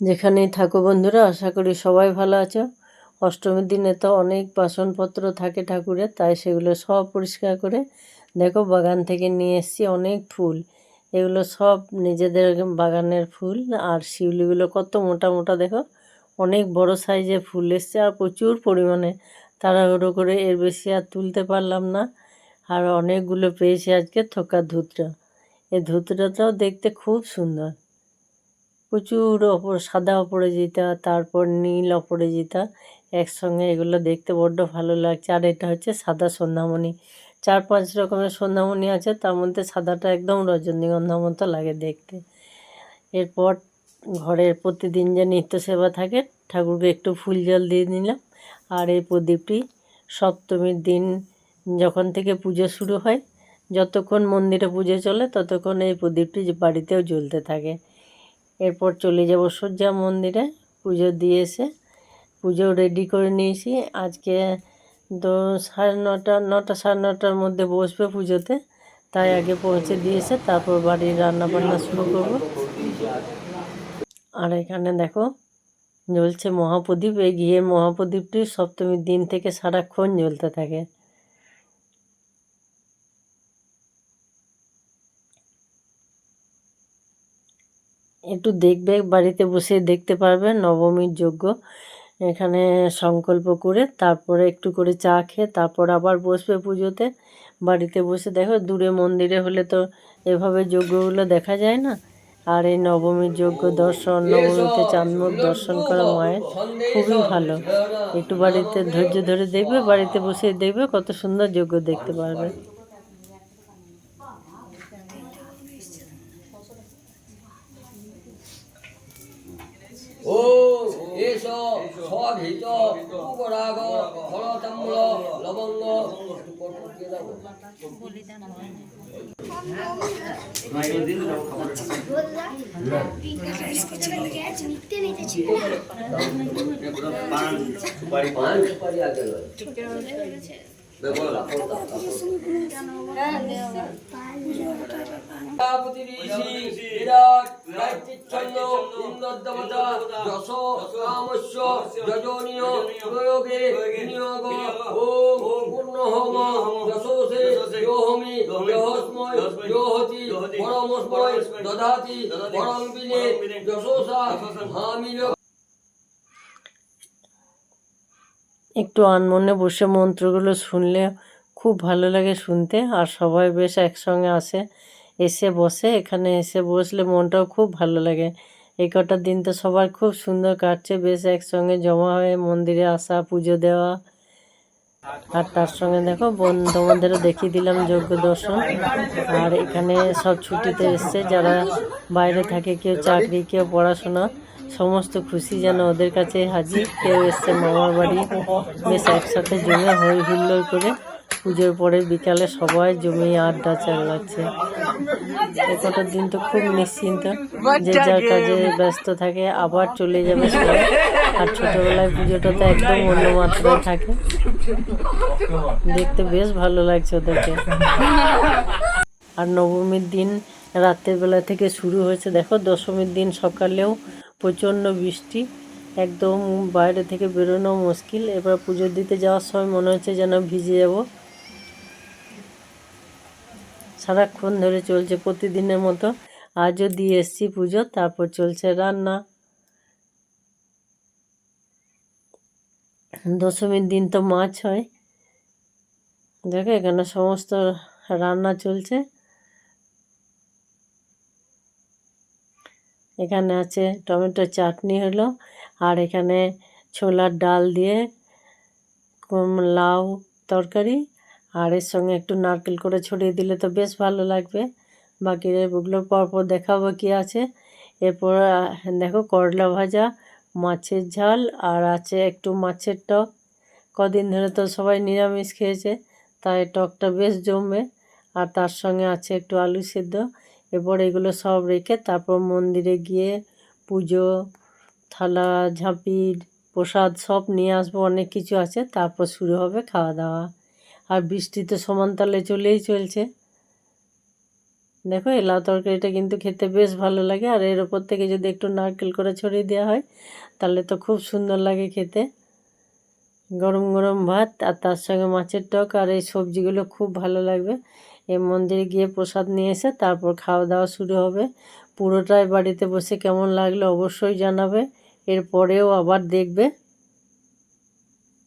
যেখানেই থাকো বন্ধুরা, আশা করি সবাই ভালো আছো। অষ্টমীর দিনে তো অনেক বাসনপত্র থাকে ঠাকুরের, তাই সেগুলো সব পরিষ্কার করে দেখো বাগান থেকে নিয়ে এসছি অনেক ফুল। এগুলো সব নিজেদের বাগানের ফুল আর শিউলিগুলো কত মোটা মোটা দেখো, অনেক বড় সাইজে ফুল এসছে আর প্রচুর পরিমাণে। তাড়াহুড়ো করে এর বেশি আর তুলতে পারলাম না আর অনেকগুলো পেয়েছি আজকে থোকা ধুতরা। এই ধুতরাটাও দেখতে খুব সুন্দর। প্রচুর অপর, সাদা অপরাজিতা, তারপর নীল অপরাজিতা একসঙ্গে। এগুলো দেখতে বড্ড ভালো লাগছে। আর এটা হচ্ছে সাদা সন্ধ্যামণি। চার পাঁচ রকমের সন্ধ্যামণি আছে, তার মধ্যে সাদাটা একদম রজনীগন্ধা মতো লাগে দেখতে। এরপর ঘরের প্রতিদিন যে নিত্য সেবা থাকে, ঠাকুরকে একটু ফুল জল দিয়ে নিলাম। আর এই প্রদীপটি সপ্তমীর দিন যখন থেকে পুজো শুরু হয়, যতক্ষণ মন্দিরে পুজো চলে, ততক্ষণ এই প্রদীপটি বাড়িতেও জ্বলতে থাকে। এরপর চলে যাব সজ্জা মন্দিরে, পুজো দিয়ে এসে পুজো রেডি করে নিয়েছি। আজকে তো সাড়ে নটা নটা সাড়ে নটার মধ্যে বসবে পুজোতে। তাই আগে পৌঁছে দিয়েছে, তারপর বাড়ির রান্না বান্না শুরু করব। আর এখানে দেখো, জ্বলছে মহাপ্রদীপ। এই ঘিয়ের মহাপ্রদীপটি সপ্তমীর দিন থেকে সারাক্ষণ জ্বলতে থাকে। একটু দেখবে, বাড়িতে বসে দেখতে পারবে, নবমীর যজ্ঞ এখানে সংকল্প করে তারপরে একটু করে চা খেয়ে তারপর আবার বসবে পুজোতে। বাড়িতে বসে দেখো, দূরে মন্দিরে হলে তো এভাবে যজ্ঞগুলো দেখা যায় না। আর এই নবমীর যজ্ঞ দর্শন, নবমীতে চাঁদমুখ দর্শন করা মায়ের খুবই ভালো। একটু বাড়িতে ধৈর্য ধরে দেখবে, বাড়িতে বসে দেখবে, কত সুন্দর যজ্ঞ দেখতে পারবে ও এস স্বঘিত উপরাগ ফলতাম্র লবঙ্গ পান সুপারি আগে প্রয়োগে বিনিয়োগ ওম পূর্ণ হোম যশোসে যোহমি যহস্ময় যোহতি পরমস্ময় দধাতি পরম বিনে যশোসা হামিল একটু আনমনে বসে মন্ত্রগুলো শুনলে খুব ভালো লাগে শুনতে। আর সবাই বেশ একসঙ্গে আসে, এসে বসে। এখানে এসে বসলে মনটাও খুব ভালো লাগে। এই কটা দিন তো সবার খুব সুন্দর কাটছে। বেশ একসঙ্গে জমা হয়ে মন্দিরে আসা, পুজো দেওয়া। আর তার সঙ্গে দেখো, বোন বন্ধুদেরও দেখিয়ে দিলাম যোগ্য দর্শন। আর এখানে সব ছুটিতে এসছে। যারা বাইরে থাকে, কেউ চাকরি, কেউ পড়াশোনা। সমস্ত খুশি যেন ওদের কাছে হাজির। কেউ এসছে মামার বাড়ি। বেশ একসাথে জমে হই হুল্লোড় করে পুজোর পরে বিকালে সবাই জমি আড্ডা চালাচ্ছে। কটার দিন তো খুব নিশ্চিন্ত যে যার কাজে ব্যস্ত থাকে, আবার চলে যাবে সবাই আর ছোটোবেলায় পুজোটা তো একদম অন্য মাত্রায় থাকে। দেখতে বেশ ভালো লাগছে ওদেরকে। আর নবমীর দিন রাতের বেলা থেকে শুরু হয়েছে। দেখো দশমীর দিন সকালেও প্রচণ্ড বৃষ্টি, একদম বাইরে থেকে বেরোনো মুশকিল। এবার পুজো দিতে যাওয়ার সময় মনে হচ্ছে যেন ভিজে যাব। সারাক্ষণ ধরে চলছে প্রতিদিনের মতো। আজও দিয়ে এসছি পুজো, তারপর চলছে রান্না। দশমীর দিন তো মাছ হয়। দেখো এখানে সমস্ত রান্না চলছে। এখানে আছে টমেটো চাটনি হলো, আর এখানে ছোলার ডাল দিয়ে লাউ তরকারি, আর এর সঙ্গে একটু নারকেল করে ছড়িয়ে দিলে তো বেশ ভালো লাগবে। বাকি এগুলো পরপর দেখাবো কি আছে। এরপর, দেখো করলা ভাজা, মাছের ঝাল, আর আছে একটু মাছের টক। কদিন ধরে তো সবাই নিরামিষ খেয়েছে, তাই টকটা বেশ জমবে, আর তার সঙ্গে আছে একটু আলু সেদ্ধ। এরপর এগুলো সব রেখে তারপর মন্দিরে গিয়ে পুজো, থালা ঝাঁপি প্রসাদ সব নিয়ে আসব, অনেক কিছু আছে, তারপর শুরু হবে খাওয়া দাওয়া আর বৃষ্টি তো সমানতালে চলেই চলছে। দেখো এই লাউ তরকারিটা কিন্তু খেতে বেশ ভালো লাগে, আর এর ওপর থেকে যদি একটু নারকেল করে ছড়িয়ে দেওয়া হয়, তাহলে তো খুব সুন্দর লাগে খেতে। গরম গরম ভাত, আর তার সঙ্গে মাছের টক, আর এই সবজিগুলো খুব ভালো লাগবে। এই মন্দিরে গিয়ে প্রসাদ নিয়ে এসে তারপর খাওয়া দাওয়া শুরু হবে। পুরোটাই বাড়িতে বসে কেমন লাগল অবশ্যই জানাবে। এরপরেও আবার দেখবে।